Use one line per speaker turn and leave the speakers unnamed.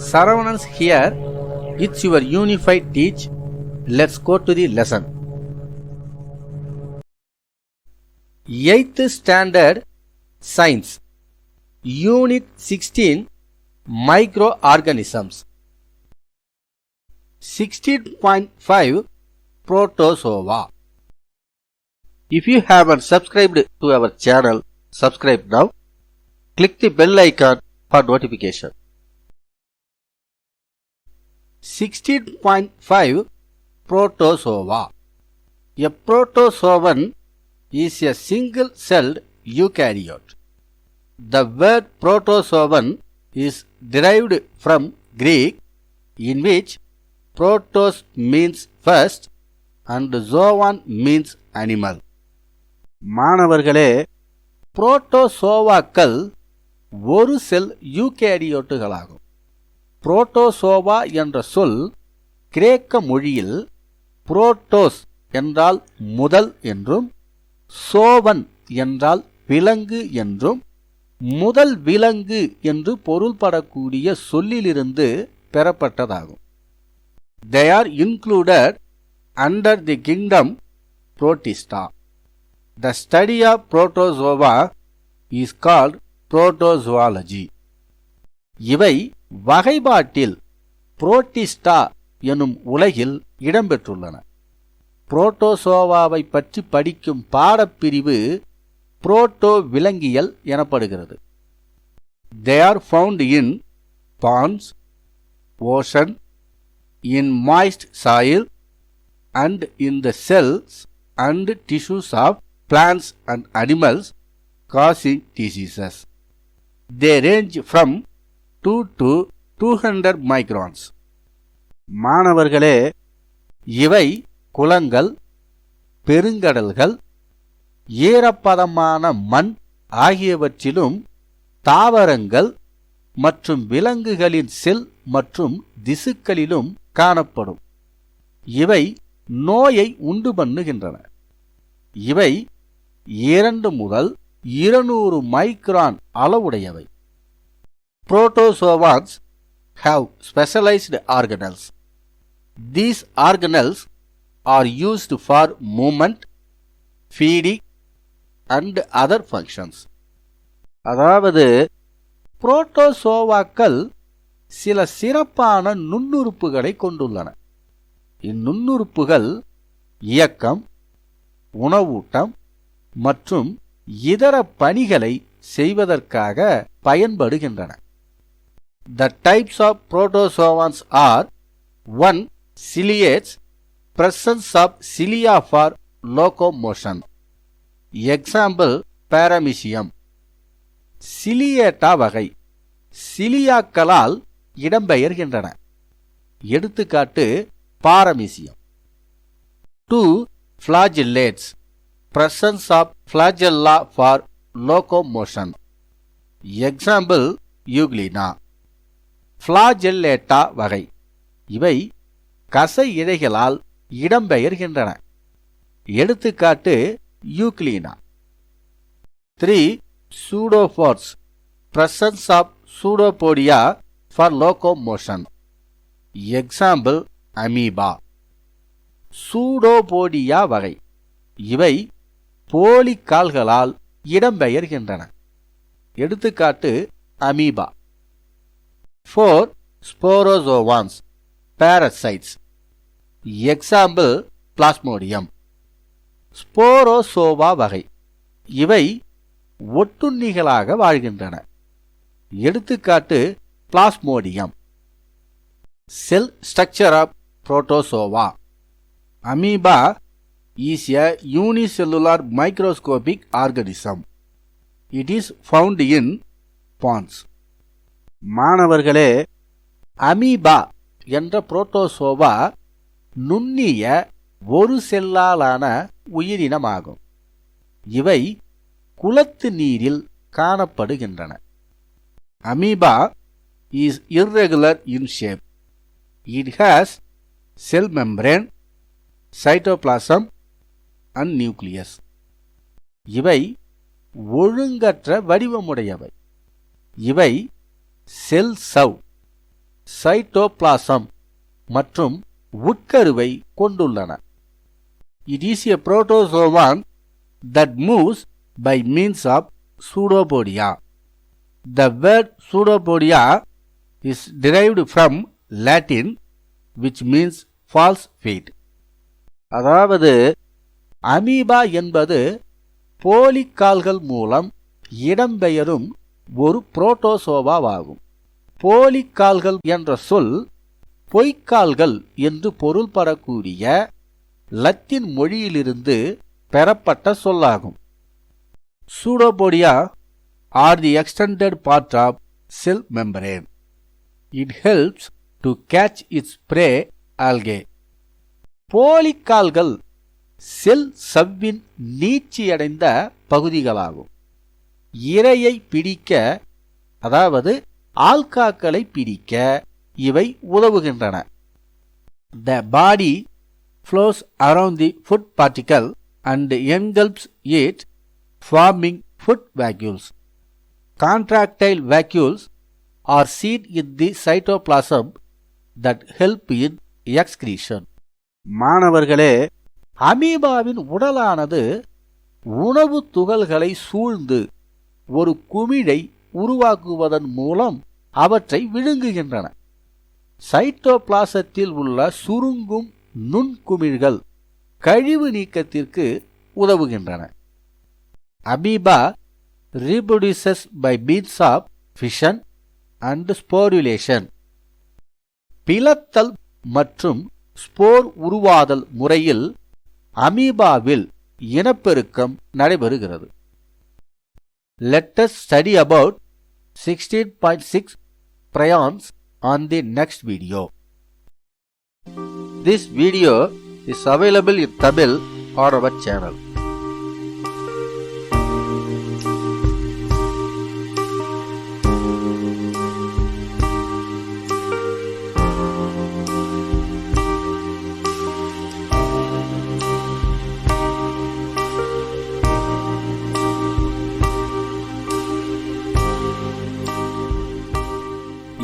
Saravanans here. It's your unified teach. Let's go to the lesson. 8th Standard Science Unit 16 Microorganisms 16.5 Protozoa If you haven't subscribed to our channel, subscribe now. Click the bell icon for notification. 16.5 Protozoa A protozoan is a single-celled eukaryote. The word protozoan is derived from Greek in which protos means first and zoon means animal. மாணவர்களே புரோட்டோசோவாக்கள் ஒரு செல் யூகேரியோட்டுகளாகும் protozoa என்ற சொல் கிரேக்க மொழியில் புரோட்டோஸ் என்றால் முதல் என்றும் சோவன் என்றால் விலங்கு என்றும் முதல் விலங்கு என்று பொருள்படக்கூடிய சொல்லிலிருந்து பெறப்பட்டதாகும். They are included under the kingdom Protista the study of protozoa is called protozoology இவை வகைபாட்டில் புரோட்டிஸ்டா எனும் உலகில் இடம்பெற்றுள்ளன. புரோட்டோசோவாவை பற்றி படிக்கும் பாடப்பிரிவு புரோட்டோ விலங்கியல் எனப்படுகிறது. They are found in ponds ocean in moist soil and in the cells and tissues of plants and animals causing diseases they range from two to two hundred microns மாணவர்களே இவை குளங்கள் பெருங்கடல்கள் ஈரப்பதமான மண் ஆகியவற்றிலும் தாவரங்கள் மற்றும் விலங்குகளின் செல் மற்றும் திசுக்களிலும் காணப்படும். இவை நோயை உண்டு பண்ணுகின்றன. இவை இரண்டு முதல் இருநூறு மைக்ரான் அளவுடையவை. Protozoans have specialized organelles. These organelles are used for movement, feeding and other functions. அதாவது புரோட்டோசோவாக்கள் சில சிறப்பான நுண்ணுறுப்புகளை கொண்டுள்ளன இந்நுண்ணுறுப்புகள் இயக்கம் உணவூட்டம் மற்றும் இதர பணிகளை செய்வதற்காக பயன்படுகின்றன The types of protozoans are 1. Ciliates presence of cilia for locomotion. Example Paramecium. சிலியேட்டா வகை. சிலியாக்களால் இடம்பெயர்கின்றன. எடுத்துக்காட்டு paramecium two flagellates presence of flagella for locomotion example euglena flagellata வகை. இவை கசை இழைகளால் இடம்பெயர்கின்றன. எடுத்துக்காட்டு euglena. Three pseudopods presence of pseudopodia for locomotion. Example amoeba. Pseudopodia வகை. இவை போலி கால்களால் இடம்பெயர்கின்றன. எடுத்துக்காட்டு amoeba. Four sporozoans parasites example plasmodium sporozoa வகை. இவை ஒட்டுண்ணிகளாக வாழ்கின்றன. எடுத்துக்காட்டு plasmodium cell structure of protozoa amoeba is unicellular microscopic organism it is found in in. மாணவர்களே அமீபா என்ற புரோட்டோசோவா நுண்ணிய ஒரு செல்லாலான உயிரினமாகும். இவை குளத்து நீரில் காணப்படுகின்றன. Amoeba is irregular in shape it has cell membrane cytoplasm and nucleus இவை ஒழுங்கற்ற வடிவமுடையவை. இவை செல் சவ் சைட்டோபிளாசம் மற்றும் உட்கருவை கொண்டுள்ளன it is a protozoan that moves by means of pseudopodia the word pseudopodia is derived from Latin which means false feet அதாவது amoeba என்பது போலிக்கால்கள் மூலம் இடம்பெயரும் ஒரு புரோட்டோசோவாவாகும். போலிக்கால்கள் என்ற சொல் பொய்க்கால்கள் என்று பொருள்படக்கூடிய லத்தீன் மொழியிலிருந்து பெறப்பட்ட சொல்லாகும். Pseudopodia are the extended part of cell membrane it helps to catch its prey algae போலிக்கால்கள் செல் சவ்வின் நீட்சியடைந்த பகுதிகளாகும். இரையை பிடிக்க அதாவது ஆல்காக்களை பிடிக்க இவை உதவுகின்றன the body flows around the food particle and engulfs it forming food vacuoles contractile vacuoles are seen in the cytoplasm that help in excretion மாணவர்களே அமீபாவின் உடலானது உணவு துகள்களை சூழ்ந்து ஒரு குமிழை உருவாக்குவதன் மூலம் அவற்றை விழுங்குகின்றன. சைட்டோபிளாசத்தில் உள்ள சுருங்கும் நுண்குமிழ்கள் கழிவு நீக்கத்திற்கு உதவுகின்றன. Amoeba reproduces by means of fission and sporulation பிளத்தல் மற்றும் ஸ்போர் உருவாதல் முறையில் அமீபாவில் இனப்பெருக்கம் நடைபெறுகிறது. Let us study about 16.6 prions on the next video. This video is available in Tamil on our channel.